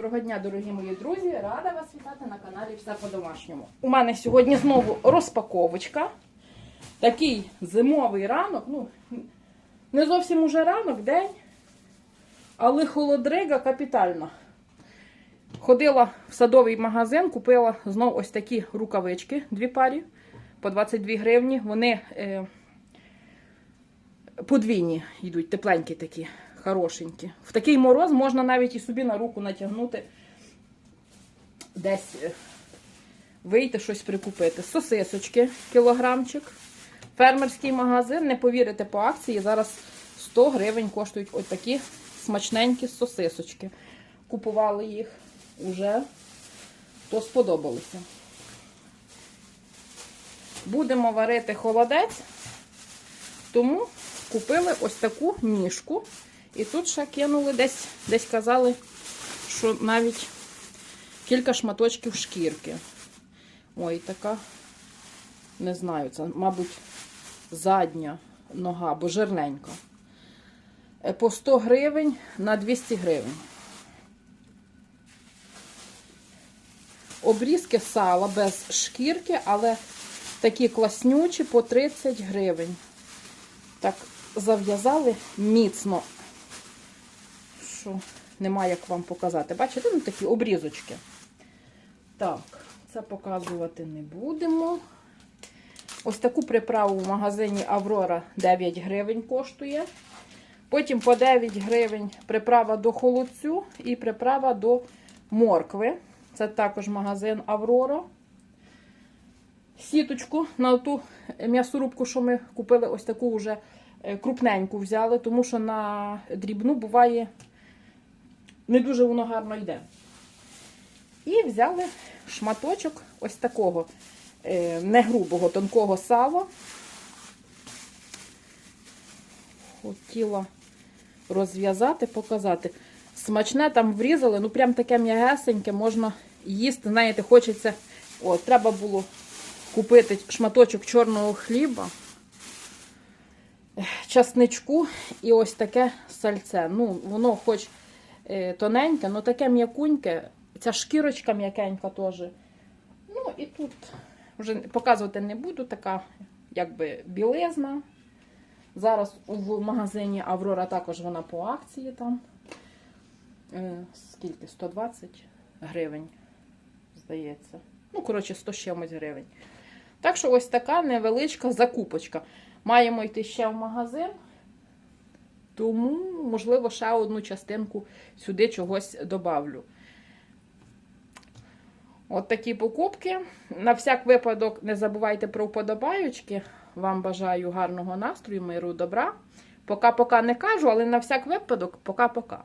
Доброго дня, дорогі мої друзі! Рада вас вітати на каналі Все по-домашньому. У мене сьогодні знову розпаковочка. Такий зимовий ранок. Ну, не зовсім уже ранок, день, але холодрига капітальна. Ходила в садовий магазин, купила знову ось такі рукавички, дві парі по 22 гривні. Вони е, подвійні йдуть, тепленькі такі, хорошенькі. В такий мороз можна навіть і собі на руку натягнути, десь е, вийти щось прикупити. Сосисочки, кілограмчик. Фермерський магазин, не повірите по акції, зараз 100 гривень коштують ось такі смачненькі сосисочки. Купували їх уже, то сподобалося. Будемо варити холодець, тому купили ось таку ніжку. І тут ще кинули десь, десь казали, що навіть кілька шматочків шкірки. Ой, така, не знаю, це, мабуть, задня нога, бо жирненька. Е, По 100 гривень на 200 гривень. Обрізки сала без шкірки, але такі класнючі по 30 гривень. Так, зав'язали міцно, що немає як вам показати. Бачите, ну такі обрізочки. Так, це показувати не будемо. Ось таку приправу в магазині Аврора 9 гривень коштує. Потім по 9 гривень приправа до холодцю і приправа до моркви. Це також магазин Аврора. Сіточку на ту м'ясорубку, що ми купили, ось таку вже е, крупненьку взяли, тому що на дрібну буває не дуже воно гарно йде. І взяли шматочок ось такого е, не грубого, тонкого сала. Хотіла розв'язати, показати. Смачне там врізали, ну прям таке м'ягесеньке, можна їсти. Знаєте, хочеться. О, треба було купити шматочок чорного хліба, часничку і ось таке сальце. Ну, воно хоч е, тоненьке, але таке м'якуньке. Ця шкірочка м'якенька теж. Ну і тут вже показувати не буду, така якби білизна. Зараз в магазині Аврора також вона по акції там. Е, скільки? 120 гривень, здається. Ну, коротше, 100 з чимось гривень. Так що ось така невеличка закупочка. Маємо йти ще в магазин, тому, можливо, ще одну частинку сюди чогось добавлю. От такі покупки. На всяк випадок не забувайте про вподобаючки. Вам бажаю гарного настрою, миру, добра. Пока-пока не кажу, але на всяк випадок, пока-пока.